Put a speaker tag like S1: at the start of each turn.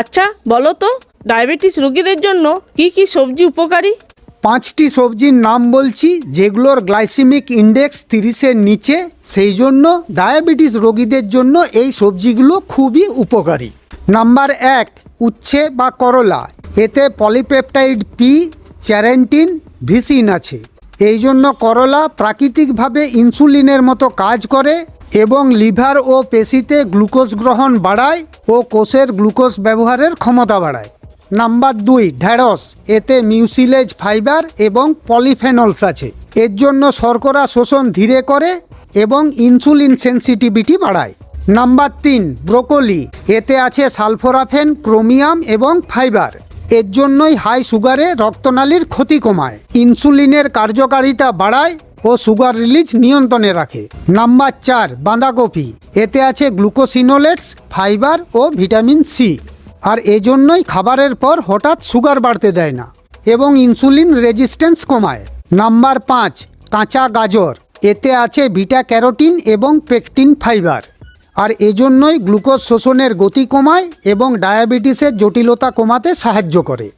S1: আচ্ছা বলো তো, ডায়াবেটিস রোগীদের জন্য কি কি সবজি উপকারী?
S2: পাঁচটি সবজির নাম বলছি, যেগুলোর গ্লাইসেমিক ইন্ডেক্স তিরিশের নিচে, সেই জন্য ডায়াবেটিস রোগীদের জন্য এই সবজিগুলো খুবই উপকারী। নাম্বার এক, উচ্ছে বা করলা। এতে পলিপেপটাইড পি, চ্যারেন্টিন, ভিসিন আছে। এই জন্য করলা প্রাকৃতিকভাবে ইনসুলিনের মতো কাজ করে এবং লিভার ও পেশিতে গ্লুকোজ গ্রহণ বাড়ায় ও কোষের গ্লুকোজ ব্যবহারের ক্ষমতা বাড়ায়। নাম্বার দুই, ঢ্যাঁড়স। এতে মিউসিলেজ ফাইবার এবং পলিফেনলস আছে। এর জন্য শর্করা শোষণ ধীরে করে এবং ইনসুলিন সেন্সিটিভিটি বাড়ায়। নাম্বার তিন, ব্রোকলি। এতে আছে সালফোরাফেন, ক্রোমিয়াম এবং ফাইবার। এর জন্যই হাই সুগারে রক্তনালীর ক্ষতি কমায়। ইনসুলিনের কার্যকারিতা বাড়ায় ও সুগার রিলিজ নিয়ন্ত্রণে রাখে। নাম্বার চার, বাঁধাকপি। এতে আছে গ্লুকোসিনোলেটস, ফাইবার ও ভিটামিন সি। আর এজন্যই খাবারের পর হঠাৎ সুগার বাড়তে দেয় না এবং ইনসুলিন রেজিস্ট্যান্স কমায়। নাম্বার পাঁচ, কাঁচা গাজর। এতে আছে ভিটা ক্যারোটিন এবং পেকটিন ফাইবার। আর এজন্যই গ্লুকোজ শোষণের গতি কমায় এবং ডায়াবেটিসের জটিলতা কমাতে সাহায্য করে।